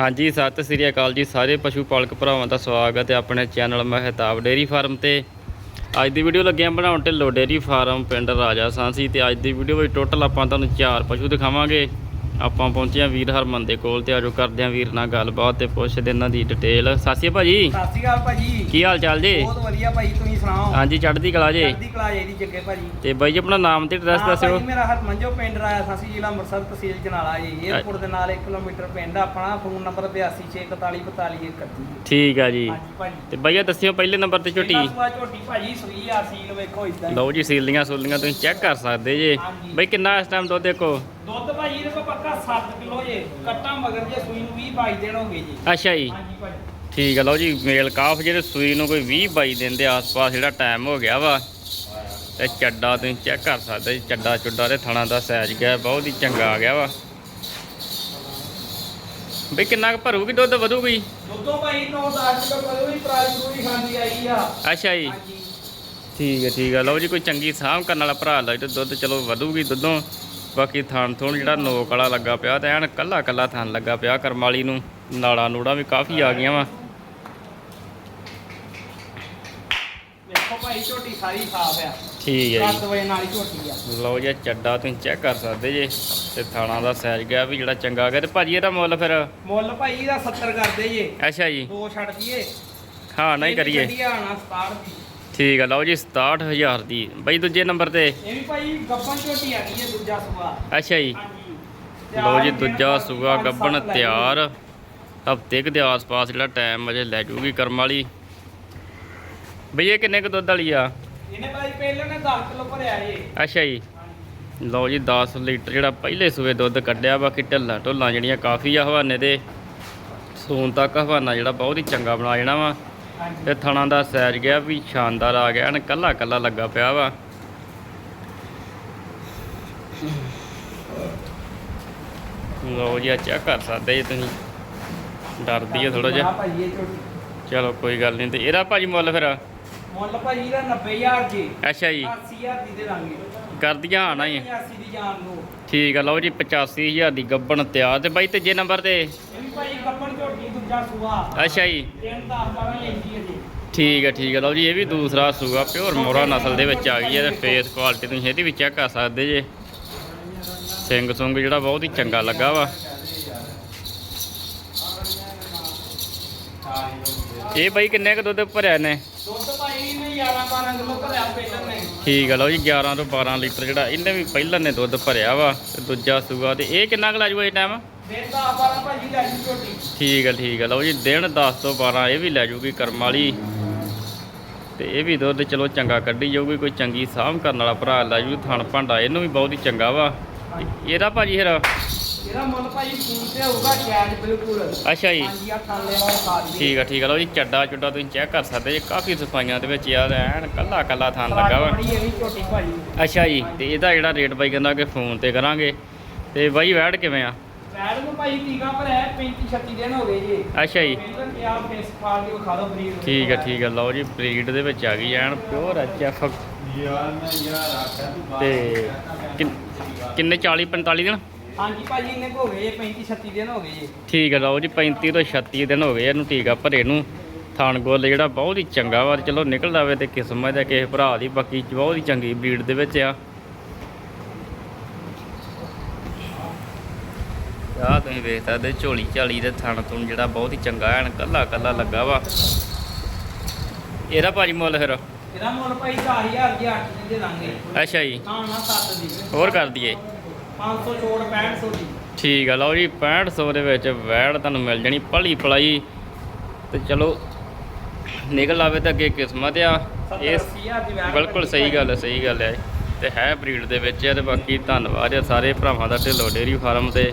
ਹਾਂਜੀ, ਸਤਿ ਸ੍ਰੀ ਅਕਾਲ ਜੀ ਸਾਰੇ ਪਸ਼ੂ ਪਾਲਕ ਭਰਾਵਾਂ ਦਾ ਸਵਾਗਤ ਹੈ ਆਪਣੇ ਚੈਨਲ ਮਹਿਤਾਬ ਡੇਰੀ ਫਾਰਮ ਤੇ। ਅੱਜ ਦੀ ਵੀਡੀਓ ਲੱਗਿਆ ਹਾਂ ਬਣਾਉਣ ਢਿੱਲੋ ਡੇਰੀ ਫਾਰਮ ਪਿੰਡ ਰਾਜਾ ਸਾਂਸੀ ਤੇ ਅੱਜ ਦੀ ਵੀਡੀਓ ਵਿੱਚ ਟੋਟਲ ਆਪਾਂ ਤੁਹਾਨੂੰ ਚਾਰ ਪਸ਼ੂ ਦਿਖਾਵਾਂਗੇ। ਆਪਾਂ ਪਹੁੰਚੇ ਹਾਂ ਵੀਰ ਹਰਮਨ ਦੇ ਕੋਲ ਤੇ ਆਜੋ ਕਰਦੇ ਹਾਂ ਵੀਰ ਨਾਲ ਗੱਲਬਾਤ ਤੇ ਪੁੱਛਦੇ ਇਹਨਾਂ ਦੀ ਡਿਟੇਲ ਸਾਸੀ ਭਾਜੀ। ਸਤਿ ਸ਼੍ਰੀ ਅਕਾਲ ਭਾਜੀ। ਕੀ ਹਾਲ ਚਾਲ ਜੀ? ਬਹੁਤ ਵਧੀਆ ਭਾਈ ਤੁਸੀਂ ਸੁਣਾਓ? ਹਾਂਜੀ ਚੜ੍ਹਦੀ ਕਲਾ ਜੀ। ਚੜ੍ਹਦੀ ਕਲਾ ਜੀ ਜੱਗੇ ਭਾਜੀ। ਤੇ ਬਾਈ ਜੀ ਆਪਣਾ ਨਾਮ ਤੇ ਐਡਰੈਸ ਦੱਸਿਓ। ਭਾਜੀ, ਮੇਰਾ ਹਰਮਨਜੋ ਪਿੰਡ ਰਾਇਆ ਸਾਸੀ ਜ਼ਿਲ੍ਹਾ ਅੰਮ੍ਰਿਤਸਰ ਤਹਿਸੀਲ ਜਨਾਲਾ ਜੀ। ਏਅਰਪੋਰਟ ਦੇ ਨਾਲ 1 ਕਿਲੋਮੀਟਰ ਪਿੰਡ ਆ ਆਪਣਾ ਫੋਨ ਨੰਬਰ 8264444131 ਠੀਕ ਆ ਜੀ। ਭਾਜੀ। ਤੇ ਬਾਈਆ ਦੱਸਿਓ ਪਹਿਲੇ ਨੰਬਰ ਤੇ ਝੋਟੀ। ਝੋਟੀ ਭਾਜੀ ਸੂਈ ਆ ਸੀਲ ਵੇਖੋ ਇਦਾਂ ਲਓ ਜੀ ਸੀਲੀਆਂ ਸੂਲੀਆਂ ਤੁਸੀਂ ਚੈੱਕ ਕਰ ਸਕਦੇ ਜੇ। ਬਈ ਕਿੰਨਾ ਇਸ ਟਾਈਮ ਦੁੱਧ ਦੇਖੋ ਦੁੱਧ ਭਾਜੀ ਇਹਦੇ ਕੋਲ ਪੱਕਾ 7 ਕਿਲੋ ਜੇ ਕੱਟਾ ਮਗਰ ਜੇ ਸੂਈ ਨੂੰ 20 22 ਦਿਨ ਹੋ ਗਏ ਜੀ। ਅੱਛਾ ਜੀ। ਹਾਂਜੀ ਭਾਜੀ। ਠੀਕ ਆ ਲਓ ਜੀ ਮੇਲ ਕਾਫ ਜਿਹੜੇ ਸੂਈ ਨੂੰ ਕੋਈ 20 22 ਦਿਨ ਦੇ ਆਸ-ਪਾਸ ਜਿਹੜਾ ਟਾਈਮ ਹੋ ਗਿਆ ਵਾ ਤੇ ਚੱਡਾ ਤੁਸੀਂ ਚੈੱਕ ਕਰ ਸਕਦੇ ਜੀ ਚੱਡਾ ਚੁੱਡਾ ਦੇ ਥਣਾ ਦਾ ਸਾਈਜ਼ ਗਿਆ ਬਹੁਤ ਹੀ ਚੰਗਾ ਆ ਗਿਆ ਵਾ। ਬਈ ਕਿੰਨਾ ਕੁ ਭਰੂਗੀ ਦੁੱਧ ਵਧੂਗੀ? ਦੁੱਧੋਂ ਭਾਈ 9-10 ਕਿਲੋ ਕਦੋਂ ਵੀ ਪ੍ਰਾਈਸ ਪੂਰੀ ਖਾਂਦੀ ਆਈ ਆ। ਅੱਛਾ ਜੀ। ਹਾਂਜੀ। ਠੀਕ ਹੈ ਠੀਕ ਹੈ ਲਓ ਜੀ ਕੋਈ ਚੰਗੀ ਸਾਂਭ ਕਰਨ ਵਾਲਾ ਭਰਾ ਲੱਗ ਤੇ ਦੁੱਧ ਚਲੋ ਵਧੂਗੀ ਦੁੱਧੋਂ। ਬਾਕੀ ਥਣ ਥੁਣ ਜਿਹੜਾ ਨੋਕ ਵਾਲਾ ਲੱਗਾ ਪਿਆ ਤੇ ਐਨ ਕੱਲਾ ਕੱਲਾ ਥਣ ਲੱਗਾ ਪਿਆ ਕਰਮਾਲੀ ਨੂੰ ਨਾੜਾ ਨੂੜਾ ਵੀ ਕਾਫੀ ਆ ਗਈਆਂ ਵਾ। ਭਾਈ ਝੋਟੀ ਸਾਰੀ ਸਾਫ਼ ਆ। ਠੀਕ ਹੈ 7 ਵਜੇ ਨਾਲ ਹੀ ਝੋਟੀ ਆ। ਜੀ ਲਓ ਜੀ ਚੱਡਾ ਤੁਸੀਂ ਚੈੱਕ ਕਰ ਸਕਦੇ ਜੇ ਤੇ ਥਾਣਾ ਦਾ ਸਾਈਜ਼ ਗਿਆ ਵੀ ਜਿਹੜਾ ਚੰਗਾ ਗਿਆ ਤੇ ਭਾਜੀ ਇਹਦਾ ਮੁੱਲ ਫਿਰ? ਮੁੱਲ ਭਾਈ ਦਾ 70 ਕਰਦੇ ਜੇ। ਅੱਛਾ ਜੀ। ਦੋ ਛੱਡ ਦਈਏ। ਹਾਂ ਨਹੀਂ ਕਰੀਏ। ਆਣਾ 67 ਦੀ। ਠੀਕ ਹੈ ਲਓ ਜੀ 67000 ਦੀ। ਬਈ ਦੂਜੇ ਨੰਬਰ ਤੇ। ਇਹ ਵੀ ਭਾਈ ਗੱਬਨ ਝੋਟੀ ਆ ਗਈ ਹੈ ਦੂਜਾ ਸੂਆ। ਅੱਛਾ ਜੀ। ਲਓ ਜੀ ਦੂਜਾ ਸੂਆ ਗੱਬਣ ਤਿਆਰ। ਹਫ਼ਤੇ ਦੇ ਆਸ-ਪਾਸ ਜਿਹੜਾ ਟਾਈਮ ਅਜੇ ਲੈ ਜੂਗੀ ਕਰਮ ਵਾਲੀ। ਬਈ ਇਹ ਕਿੰਨੇ ਕੁ ਦੁੱਧ ਵਾਲੀ ਆ? ਇਹਨੇ ਭਾਈ ਪਹਿਲੇ ਨੇ 10 ਕਿਲੋ ਭਰਿਆ ਜੇ ਅੱਛਾ ਜੀ। ਲਓ ਜੀ 10 ਲੀਟਰ ਜਿਹੜਾ ਪਹਿਲੇ ਸੂਏ ਦੁੱਧ ਕੱਢਿਆ ਬਾਕੀ ਢੱਲਾਂ ਢੋਲਾਂ ਜਿਹੜੀਆਂ ਕਾਫੀ ਆ ਹਵਾਨੇ ਦੇ। ਸੂਨ ਤੱਕ ਹਵਾਨਾ ਜਿਹੜਾ ਬਹੁਤ ਹੀ ਚੰਗਾ ਬਣਾ ਜਾਣਾ ਵਾ। ਤੇ ਥਣਾ ਦਾ ਸਾਈਜ਼ ਗਿਆ ਵੀ ਸ਼ਾਨਦਾਰ ਆ ਗਿਆ ਐਨ ਕੱਲਾ ਕੱਲਾ ਲੱਗਾ ਪਿਆ ਵਾ। ਲਓ ਜੀ ਆ ਚੈੱਕ ਕਰ ਸਕਦੇ ਜੀ ਤੁਸੀਂ। ਡਰਦੀ ਹੈ ਥੋੜਾ ਜਿਹਾ ਚਲੋ ਕੋਈ ਗੱਲ ਨਹੀਂ ਤੇ ਇਹਦਾ ਭਾਜੀ ਮੁੱਲ ਫਿਰ? ਮੁੱਲ ਭਾਈ ਦਾ 90000 ਜੀ। ਅੱਛਾ ਜੀ। 80000 ਦੀ ਦੇ ਦਾਂਗੇ ਕਰਦੀਆਂ ਆਣਾ ਹੀ 85 ਦੀ ਜਾਨ ਨੂੰ ਠੀਕ ਆ ਲਓ ਜੀ 85000 ਦੀ ਗੱਬਣ ਤਿਆਰ ਤੇ ਬਾਈ ਤੀਜੇ ਨੰਬਰ ਤੇ? ਇਹ ਵੀ ਗੱਬਨ ਝੋਟੀ ਦੂਜਾ ਸੂਆ। ਅੱਛਾ ਜੀ। ਦਿਨ 10 12 ਲੈਂਦੀ ਹੈ ਜੀ। ਠੀਕ ਹੈ ਠੀਕ ਹੈ। ਲਓ ਜੀ ਇਹ ਵੀ ਦੂਸਰਾ ਸੂਆ ਪਿਓਰ ਮੋਰਾ ਨਸਲ ਦੇ ਵਿੱਚ ਆ ਗਈ ਹੈ ਤੇ ਫੇਸ ਕੁਆਲਿਟੀ ਤੁਸੀਂ ਇਹਦੀ ਵੀ ਚੈੱਕ ਕਰ ਸਕਦੇ ਜੇ। ਸਿੰਘ ਸੁੰਗ ਜਿਹੜਾ ਬਹੁਤ ਹੀ ਚੰਗਾ ਲੱਗਾ ਵਾ। ਇਹ ਬਾਈ ਕਿੰਨੇ ਕੁ ਦੁੱਧ ਭਰਿਆ ਨੇ ਦੁੱਧ ਭਾਈ ਨੇ 11 12 ਕਿਲੋ ਭਰਿਆ ਪਹਿਲਾਂ ਨੇ ਠੀਕ ਹੈ ਲਓ ਜੀ 11 ਤੋਂ 12 ਲੀਟਰ ਜਿਹੜਾ ਇਹਨੇ ਵੀ ਪਹਿਲਾਂ ਨੇ ਦੁੱਧ ਭਰਿਆ ਵਾ ਤੇ ਦੂਜਾ ਸੂਆ ਤੇ ਇਹ ਕਿੰਨਾ ਕੁ ਲਾਜੂਗਾ ਇਹ ਟਾਈਮ ਦਿਨ 10 12 ਭਾਜੀ ਲੈ ਜੀ ਝੋਟੀ ਠੀਕ ਹੈ ਠੀਕ ਹੈ ਲਓ ਜੀ ਦਿਨ 10 ਤੋਂ 12 ਇਹ ਵੀ ਲੈ ਜੂਗੀ ਕਰਮ ਵਾਲੀ। ਤੇ ਇਹ ਵੀ ਦੁੱਧ ਚਲੋ ਚੰਗਾ ਕੱਢੀ ਜਾਊਗੀ ਕੋਈ ਚੰਗੀ ਸਾਂਭ ਕਰਨ ਵਾਲਾ ਭਰਾ ਲੈ ਜੂ ਥਣ ਭਾਂਡਾ ਇਹਨੂੰ ਵੀ ਬਹੁਤ ਹੀ ਚੰਗਾ ਵਾ। ਇਹਦਾ ਭਾਜੀ ਫਿਰ? ਇਹਦਾ ਮੁੱਲ ਭਾਈ ਫੋਨ ਤੇ ਹੋਊਗਾ ਕੈਸ਼ ਬਿਲਕੁਲ। ਅੱਛਾ ਜੀ। ਹਾਂਜੀ ਆ ਥਾਲੇ ਵਾਲਾ ਖਾ ਦੀ ਠੀਕ ਆ ਠੀਕ ਆ। ਲਓ ਜੀ ਚੱਡਾ ਚੁੱਡਾ ਤੁਸੀਂ ਚੈੱਕ ਕਰ ਸਕਦੇ ਜੇ ਕਾਫੀ ਸਫਾਈਆਂ ਦੇ ਵਿੱਚ ਯਾਰ ਐਨ ਕੱਲਾ ਕੱਲਾ ਥਣ ਲੱਗਾ ਵਾ। ਬੜੀ ਝੋਟੀ ਭਾਜੀ। ਅੱਛਾ ਜੀ ਤੇ ਇਹਦਾ ਜਿਹੜਾ ਰੇਟ ਬਾਈ ਕਹਿੰਦਾ ਕਿ ਫੋਨ ਤੇ ਕਰਾਂਗੇ। ਤੇ ਬਾਈ ਵੈੜ ਕਿਵੇਂ ਆ? ਮੈਡਮ ਨੂੰ ਭਾਈ ਟੀਕਾ ਭਰਿਆ 35 36 ਦਿਨ ਹੋ ਗਏ ਜੀ। ਅੱਛਾ ਜੀ। ਪਹਿਲਾਂ ਤੇ ਆਪ ਫੇਸ ਫਾਲ ਕੇ ਵਿਖਾ ਦਿਓ ਬਰੀਡ ਠੀਕ ਆ ਠੀਕ ਆ। ਲਓ ਜੀ ਬਰੀਡ ਦੇ ਵਿੱਚ ਆ ਗਈ ਐਨ ਪਿਓਰ ਐਚ ਐਫ ਤੇ ਕਿੰਨ- ਕਿੰਨੇ 40 45 ਦਿਨ? ਹਾਂਜੀ ਭਾਜੀ ਇਹਨੇ ਕੋ ਹੋ ਗਏ 35 36 ਦਿਨ ਹੋ ਗਏ ਜੀ। ਠੀਕ ਹੈ ਲਓ ਜੀ 35 ਤੋਂ 36 ਦਿਨ ਹੋ ਗਏ ਇਹਨੂੰ ਟੀਕਾ ਭਰੇ ਨੂੰ। ਥਾਣ ਗੋਲ ਜਿਹੜਾ ਬਹੁਤ ਹੀ ਚੰਗਾ ਵਾ ਚਲੋ ਨਿਕਲ ਜਾਵੇ ਤੇ ਕਿਸਮਤ ਹੈ ਕਿਸੇ ਭਰਾ ਦੀ ਬਾਕੀ ਬਹੁਤ ਹੀ ਚੰਗੀ ਬਰੀਡ ਦੇ ਵਿੱਚ ਆ। ਆ ਤੁਸੀਂ ਵੇਖ ਸਕਦੇ ਝੋਲੀ ਝਾਲੀ ਦੇ ਥਣ ਤੋਂ ਜਿਹੜਾ ਬਹੁਤ ਹੀ ਚੰਗਾ ਐਨ ਕੱਲਾ ਕੱਲਾ ਲੱਗਾ ਵਾ। ਇਹਦਾ ਭਾਜੀ ਮੁੱਲ ਫਿਰ? ਇਹਦਾ ਮੁੱਲ ਭਾਈ 4000 ਦੀ 8 ਦੀ ਦੇ ਦਾਂਗੇ ਅੱਛਾ ਜੀ। ਹਾਂ ਨਾ 7 ਦੀ ਹੋਰ ਕਰ ਦਈਏ। 500 ਛੋੜ 6500 ਦੀ। ਠੀਕ ਆ ਲਓ ਜੀ 6500 ਦੇ ਵਿੱਚ ਵੈੜ ਤੁਹਾਨੂੰ ਮਿਲ ਜਣੀ ਭਲੀ ਪਲਾਈ। ਤੇ ਚਲੋ ਨਿਕਲ ਆਵੇ ਤਾਂ ਅੱਗੇ ਕਿਸਮਤ ਆ। 70 ਇਹ 80000 ਦੀ ਵੈਟ ਬਿਲਕੁਲ ਸਹੀ ਗੱਲ ਹੈ ਸਹੀ ਗੱਲ ਹੈ। ਤੇ ਹੈ ਬਰੀਡ ਦੇ ਵਿੱਚ ਆ ਤੇ ਬਾਕੀ ਧੰਨਵਾਦ ਆ ਸਾਰੇ ਭਰਾਵਾਂ ਦਾ ਢਿੱਲੋ ਡੇਰੀ ਫਾਰਮ ਤੇ।